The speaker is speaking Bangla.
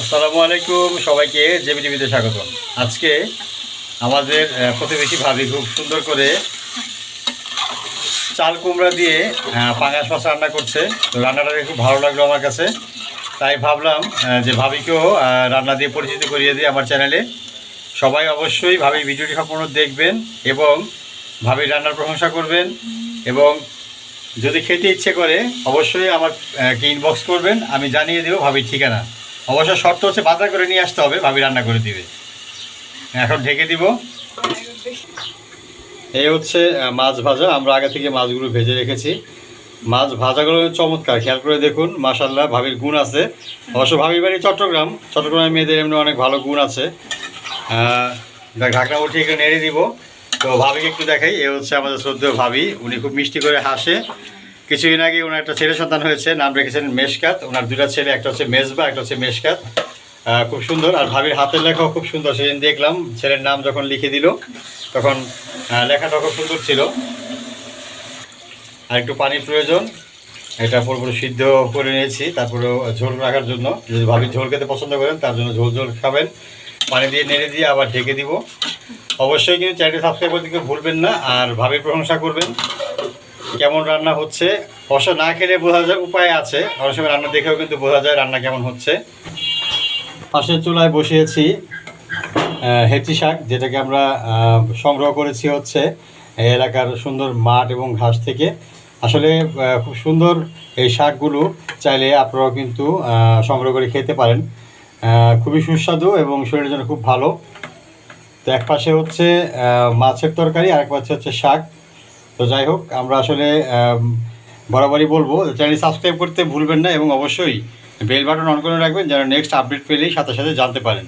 আসসালামু আলাইকুম সবাইকে, জেবি টিভিতে স্বাগতম। আজকে আমাদের প্রতিবেশী ভাবি খুব সুন্দর করে চাল কুমড়া দিয়ে পাঙাশ মাছ রান্না করছে। তো রান্নাটা খুব ভালো লাগল আমার কাছে। তাই ভাবলাম যে ভাবিকেও রান্না দিয়ে পরিচিত করিয়ে দিই আমার চ্যানেলে। সবাই অবশ্যই ভাবি ভিডিওটি সম্পূর্ণ দেখবেন এবং ভাবি রান্নার প্রশংসা করবেন এবং যদি খেতে ইচ্ছে করে, অবশ্যই আমার ইনবক্স করবেন, আমি জানিয়ে দেবো ভাবির ঠিকানা। অবশ্য শর্ত হচ্ছে বাজার করে নিয়ে আসতে হবে, ভাবি রান্না করে দিবে। এখন ঢেকে দিব। এই হচ্ছে মাছ ভাজা। আমরা আগে থেকে মাছগুলো ভেজে রেখেছি। মাছ ভাজাগুলো চমৎকার, খেয়াল করে দেখুন মাশাল্লাহ ভাবির গুণ আছে। অবশ্য ভাবির বাড়ি চট্টগ্রাম। চট্টগ্রামের মেয়েদের এমনি অনেক ভালো গুণ আছে। ঢাকনা উঠিয়ে একটু নেড়ে দিব। তো ভাবিকে একটু দেখাই, এ হচ্ছে আমাদের শ্রদ্ধেয় ভাবি। উনি খুব মিষ্টি করে হাসে। কিছুদিন আগে ওনার একটা ছেলে সন্তান হয়েছে, নাম রেখেছেন মেশকাত। ওনার দুটা ছেলে, একটা হচ্ছে মেজবা, একটা হচ্ছে মেশকাত। খুব সুন্দর, আর ভাবির হাতের লেখাও খুব সুন্দর, সেদিন দেখলাম, ছেলের নাম যখন লিখে দিল, তখন লেখাটা খুব সুন্দর ছিল। আর একটু পানির প্রয়োজন, এটা পুরোপুরি সিদ্ধ করে নিয়েছি তারপরেও ঝোল রাখার জন্য। যদি ভাবি ঝোল খেতে পছন্দ করেন, তার জন্য ঝোল ঝোল খাবেন। পানি দিয়ে নেড়ে দিয়ে আবার ঢেকে দিব। অবশ্যই কিন্তু চ্যানেলটি সাবস্ক্রাইব করতে ভুলবেন না, আর ভাবির প্রশংসা করবেন। কেমন রান্না হচ্ছে? অবশ্য না খেলে বোঝা যায় উপায় আছে। অনেক সময় রান্না দেখেও কিন্তু বোঝা যায় রান্না কেমন হচ্ছে। পাশের চুলায় বসিয়েছি হেঁচি শাক, যেটাকে আমরা সংগ্রহ করেছি হচ্ছে এলাকার সুন্দর মাঠ এবং ঘাস থেকে। আসলে খুব সুন্দর এই শাকগুলো চাইলে আপনারাও কিন্তু সংগ্রহ করে খেতে পারেন। খুবই সুস্বাদু এবং শরীরের জন্য খুব ভালো। তো এক পাশে হচ্ছে মাছের তরকারি আর এক পাশে হচ্ছে শাক। তো যাই হোক, আমরা আসলে বরাবরই বলব চ্যানেল সাবস্ক্রাইব করতে ভুলবেন না এবং অবশ্যই বেল বাটন অন করে রাখবেন যেন নেক্সট আপডেট পেলেই সাথে সাথে জানতে পারেন।